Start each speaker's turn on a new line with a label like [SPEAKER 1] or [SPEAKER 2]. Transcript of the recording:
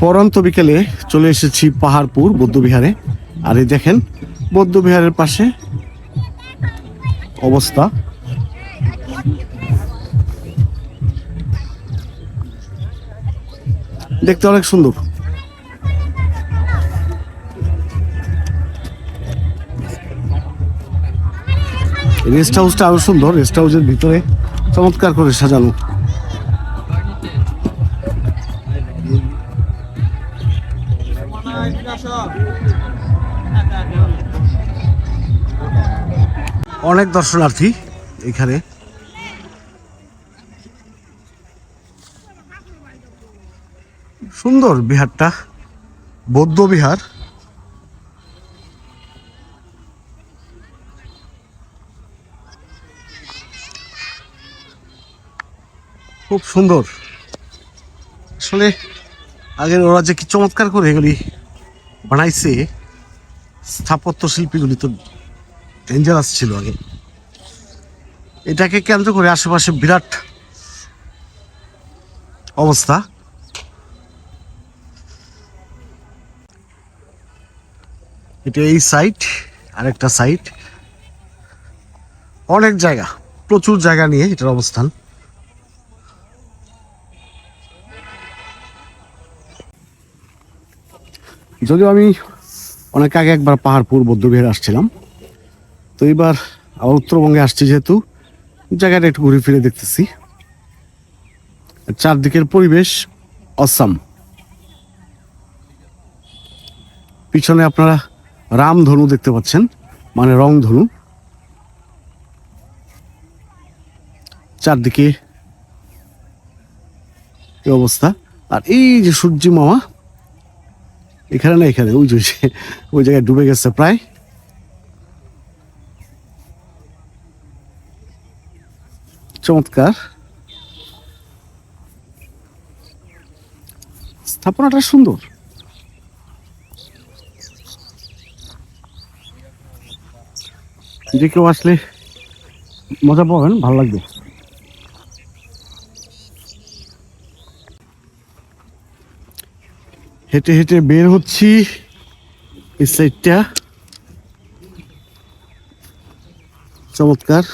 [SPEAKER 1] পরন্ত বিকেলে চলে এসেছি পাহাড়পুর বৌদ্ধবিহারে আর এই দেখেন বৌদ্ধবিহারের পাশে অবস্থা। দেখতে অনেক সুন্দর। রেস্ট হাউসটা আরও সুন্দর, রেস্ট হাউসের ভিতরে চমৎকার করে সাজানো। অনেক দর্শনার্থী এখানে। সুন্দর বিহারটা, বৌদ্ধ বিহার। খুব সুন্দর। আসলে আগের ওরা যে কি চমৎকার করে এগুলি বানাইছে স্থাপত্য শিল্পীগুলি তো ডেঞ্জারাস ছিল আগে। এটাকে কেন্দ্র করে আশেপাশে বিরাট অবস্থা। এটা এই সাইট আরেকটা সাইট অনেক জায়গা, প্রচুর জায়গা নিয়ে এটার অবস্থান। যদিও আমি অনেক আগে একবার পাহাড়পুর বৌদ্ধবিহার আসছিলাম, তো এবার আবার উত্তরবঙ্গে আসছি যেহেতু, জায়গাটা একটু ঘুরে ফিরে দেখতেছি। চারদিকের পরিবেশ অসাম। পিছনে আপনারা রামধনু দেখতে পাচ্ছেন মানে রংধনু। চারদিকে এই অবস্থা। আর এই যে সূর্য মামা এখানে না এখানে, ওই ওই জায়গায় ডুবে গেছে প্রায়। চমৎকার। স্থাপনাটা সুন্দর। যে কেউ আসলে মজা পাবেন, ভালো লাগবে। হেঁটে হেঁটে বের হচ্ছি এই সাইডটা চমৎকার।